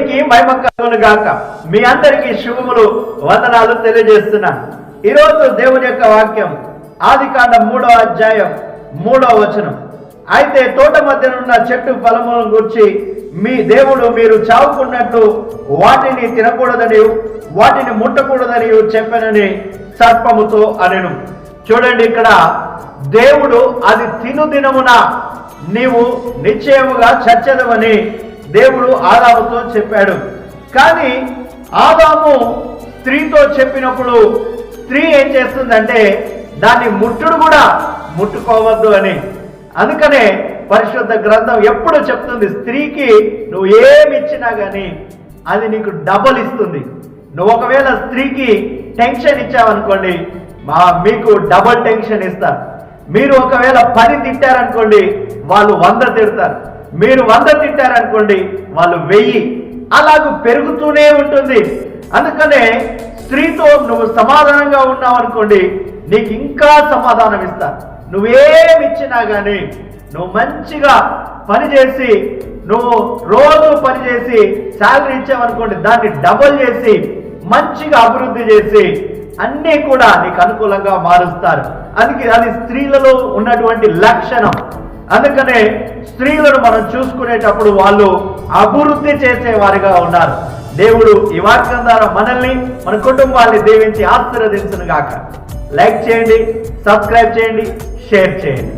దేవునికి గాక. మీ అందరికీ శుభములు వందనాలు తెలియజేస్తున్నాను ఈరోజు దేవుని యొక్క వాక్యం ఆదికాండ మూడో అధ్యాయం మూడో వచనం. అయితే తోట మధ్యనున్న చెట్టు ఫలములను గురించి మీ దేవుడు మీరు చావుకున్నట్టు వాటిని తినకూడదని వాటిని ముట్టకూడదని చెప్పానని సర్పముతో అనెను. చూడండి ఇక్కడ దేవుడు అది తిను దినమున నీవు నిశ్చయముగా చచ్చదవని దేవుడు ఆదాముతో చెప్పాడు. కానీ ఆదాము స్త్రీతో చెప్పినప్పుడు స్త్రీ ఏం చేస్తుందంటే దాన్ని ముట్టుడు కూడా ముట్టుకోవద్దు అని. అందుకనే పరిశుద్ధ గ్రంథం ఎప్పుడు చెప్తుంది స్త్రీకి నువ్వు ఏమి ఇచ్చినా కానీ అది నీకు డబల్ ఇస్తుంది. నువ్వు ఒకవేళ స్త్రీకి టెన్షన్ ఇచ్చావనుకోండి మా మీకు డబల్ టెన్షన్ ఇస్తారు. మీరు ఒకవేళ పని తిట్టారనుకోండి వాళ్ళు వంద తిడతారు. మీరు వంద తిట్టారనుకోండి వాళ్ళు వెయ్యి. అలాగూ పెరుగుతూనే ఉంటుంది. అందుకనే స్త్రీతో నువ్వు సమాధానంగా ఉన్నావు అనుకోండి నీకు ఇంకా సమాధానం ఇస్తారు. నువ్వేమి ఇచ్చినా కానీ నువ్వు మంచిగా పని చేసి నువ్వు రోజు పని చేసి శాలరీ ఇచ్చావనుకోండి దాన్ని డబుల్ చేసి మంచిగా అభివృద్ధి చేసి అన్నీ కూడా నీకు అనుకూలంగా మారుస్తారు. అందుకే అది స్త్రీలలో ఉన్నటువంటి లక్షణం. అందుకనే స్త్రీలను మనం చూసుకునేటప్పుడు వాళ్ళు అభివృద్ధి చేసేవారిగా ఉన్నారు. దేవుడు ఈ వాక్యం ద్వారా మనల్ని మన కుటుంబాన్ని దీవించి ఆశీర్వదించును గాక లైక్ చేయండి సబ్స్క్రైబ్ చేయండి షేర్ చేయండి.